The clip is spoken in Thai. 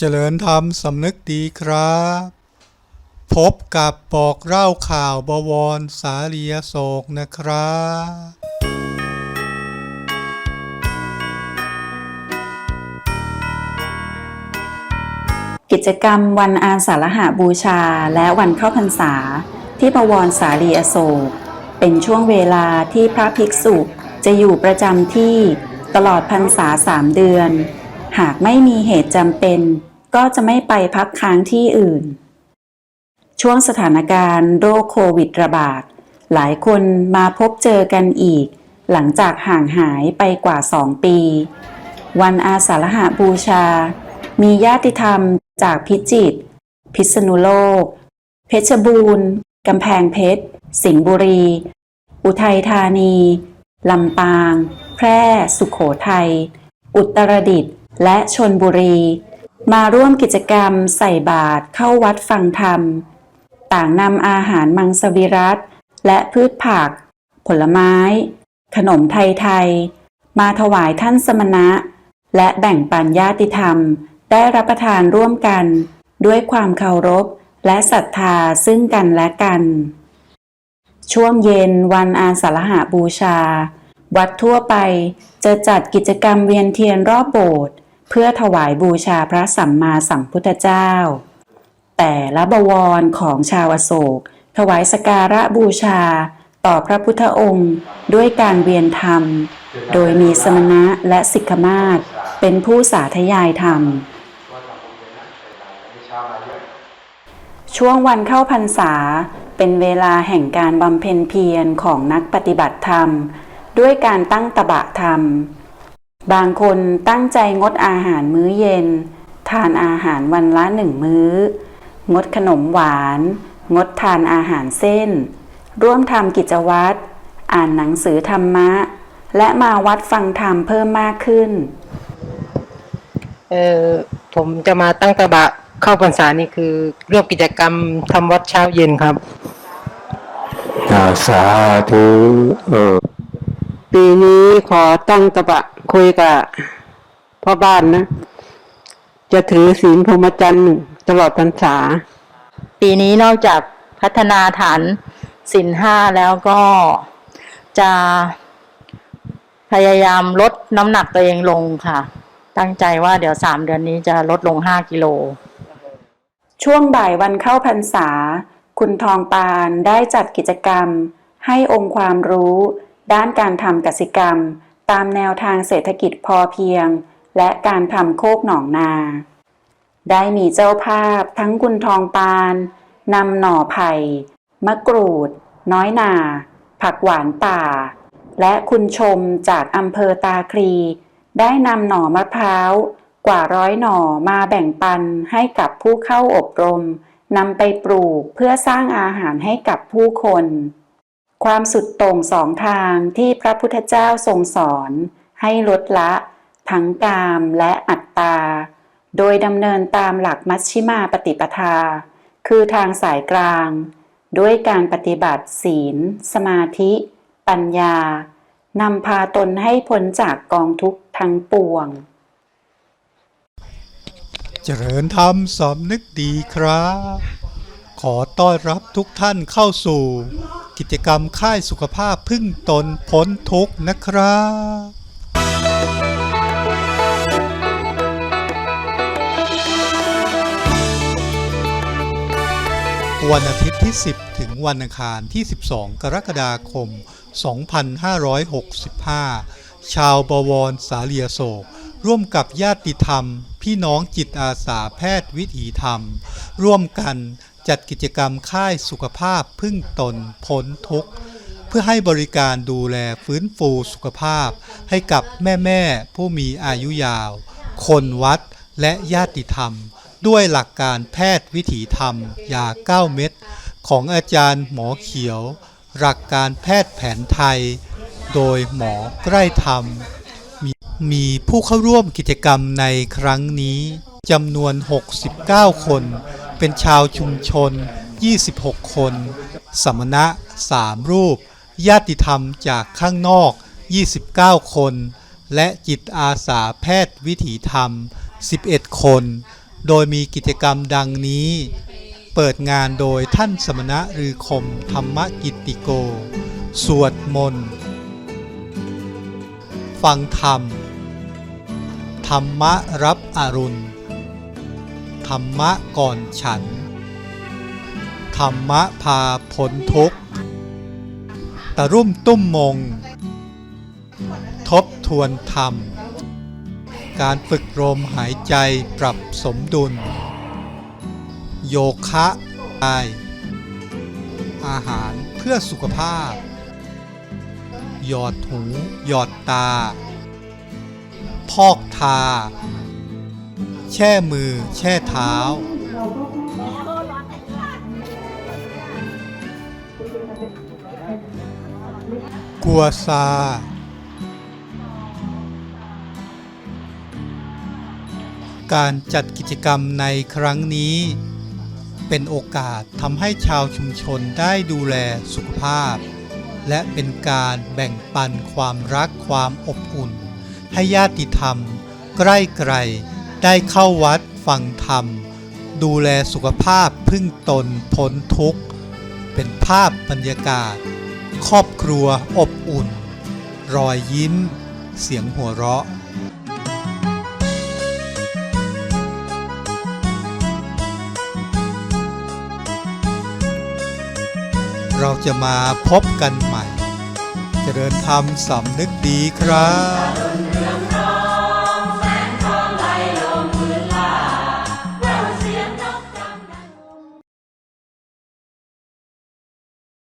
เจริญธรรมสำนึกดีครับ พบกับบอกเล่าข่าวบวรสาลียโศกนะครับกิจกรรมวันอาสาฬหบูชาและวันเข้าพรรษา ที่ประวรสาลีอโศก เป็นช่วงเวลาที่พระภิกษุจะอยู่ประจำที่ตลอดพรรษาสามเดือน หากไม่มีเหตุจำเป็น ก็จะไม่ไปพักค้างที่อื่น ช่วงสถานการณ์โรคโควิดระบาด หลายคนมาพบเจอกันอีก หลังจากห่างหายไปกว่าสองปี วันอาสาฬหบูชา มีญาติธรรมจากพิจิตร พิษณุโลก เพชรบูรณ์ กำแพงเพชร สิงห์บุรี อุทัยธานี ลำปาง แพร่ สุขโขทัย อุตรดิตถ์ และชนบุรี มาร่วมกิจกรรมใส่บาตรเข้าวัดฟังธรรม ต่างนำอาหารมังสวิรัตและพืชผัก ผลไม้ ขนมไทยๆมาถวายท่านสมณะ และแบ่งปันญาติธรรม ได้รับประทานร่วมกัน ด้วยความเคารพและศรัทธาซึ่งกันและกัน ช่วงเย็นวันอาสาฬหาบูชา วัดทั่วไปจะจัดกิจกรรมเวียนเทียนรอบโบสถ์ เพื่อถวายบูชาพระสัมมาสัมพุทธเจ้า แต่ละบวรของชาวโศก ถวายสการะบูชาต่อพระพุทธองค์ด้วยการเวียนธรรม โดยมีสมณะและสิกขมาศเป็นผู้สาธยายธรรม ช่วงวันเข้าพรรษาเป็นเวลาแห่งการบำเพ็ญเพียรของนักปฏิบัติธรรม ด้วยการตั้งตบะธรรม บางคนตั้งใจงดอาหารมื้อเย็น ทานอาหารวันละหนึ่งมื้อ งดขนมหวาน งดทานอาหารเส้น ร่วมทำกิจวัตร อ่านหนังสือธรรมะ และมาวัดฟังธรรมเพิ่มมากขึ้น เออผมจะมาตั้งตะบะเข้าพรรษานี่คือร่วมกิจกรรมทำวัดเช้าเย็นครับอาสาธุเออปีนี้ขอตั้งตะบะ คุยกับพ่อบ้านนะ จะถือศีลพรหมจรรย์ตลอดพรรษา ปีนี้นอกจากพัฒนาฐานสินห้าแล้วก็จะพยายามลดน้ำหนักตัวเองลงค่ะ ตั้งใจว่าเดี๋ยวสามเดือนนี้จะลดลงห้ากิโล ช่วงบ่ายวันเข้าพรรษา คุณทองปานได้จัดกิจกรรม ให้องค์ความรู้ ด้านการทำกสิกรรม ตามแนวทางเศรษฐกิจพอเพียง และการทำโคกหนองนา ได้มีเจ้าภาพทั้งคุณทองปานนำหน่อไผ่ มะกรูด น้อยนา ผักหวานป่า และคุณชมจากอำเภอตาคลี ได้นำหน่อมะพร้าวกว่าร้อยหน่อมาแบ่งปันให้กับผู้เข้าอบรมนำไปปลูกเพื่อสร้างอาหารให้กับผู้คน ความสุดโต่งสองทางที่พระพุทธเจ้าทรงสอน ให้ลดละ ทั้งกามและอัตตา โดยดำเนินตามหลักมัชชิมาปฏิปทา คือทางสายกลาง ด้วยการปฏิบัติศีล สมาธิ ปัญญานำพาตนให้พ้นจากกองทุกข์ทั้งปวง เจริญธรรมสำนึกดีครับ ขอต้อนรับทุกท่านเข้าสู่ กิจกรรมค่ายสุขภาพพึ่งตนพ้นทุกนะครับ วันอาทิตย์ที่ 10 ถึงวันอังคารที่ 12 กรกฎาคม 2565 ชาวบวรสาเลียโศกร่วมกับญาติธรรม พี่น้องจิตอาสาแพทย์วิถีธรรม ร่วมกัน จัดกิจกรรมค่ายสุขภาพพึ่งตนพ้นทุกข์ เพื่อให้บริการดูแลฟื้นฟูสุขภาพ ให้กับแม่ๆผู้มีอายุยาว คนวัดและญาติธรรม ด้วยหลักการแพทย์วิถีธรรมยา9เม็ดของอาจารย์หมอเขียว หลักการแพทย์แผนไทย โดยหมอใกล้ธรรม มีมีผู้เข้าร่วมกิจกรรมในครั้งนี้จำนวน 69 คน เป็นชาวชุมชน 26 คน สมณะ 3 รูป ญาติธรรมจากข้างนอก 29 คน และจิตอาสาแพทย์วิถีธรรม 11 คน โดยมีกิจกรรมดังนี้ เปิดงานโดยท่านสมณะรือคมธรรมกิตติโก สวดมนต์ ฟังธรรม ธรรมะรับอรุณ ธรรมะก่อนฉัน ธรรมะพาพ้นทุกข์ตะรุ่มตุ้มมง ทบทวนธรรม การฝึกลมหายใจปรับสมดุล โยคะกายอาหารเพื่อสุขภาพ หยอดหู หยอดตา พอกทา แช่มือ แช่เท้า กัวซา การจัดกิจกรรมในครั้งนี้ เป็นโอกาสทำให้ชาวชุมชนได้ดูแลสุขภาพ และเป็นการแบ่งปันความรักความอบอุ่น ให้ญาติธรรม ใกล้ไกล ได้เข้าวัดฟังธรรม ดูแลสุขภาพพึ่งตนพ้นทุกข์ เป็นภาพบรรยากาศ ครอบครัวอบอุ่น รอยยิ้ม เสียงหัวเราะเราจะมาพบกันใหม่ เจริญธรรมสำนึกดีครับ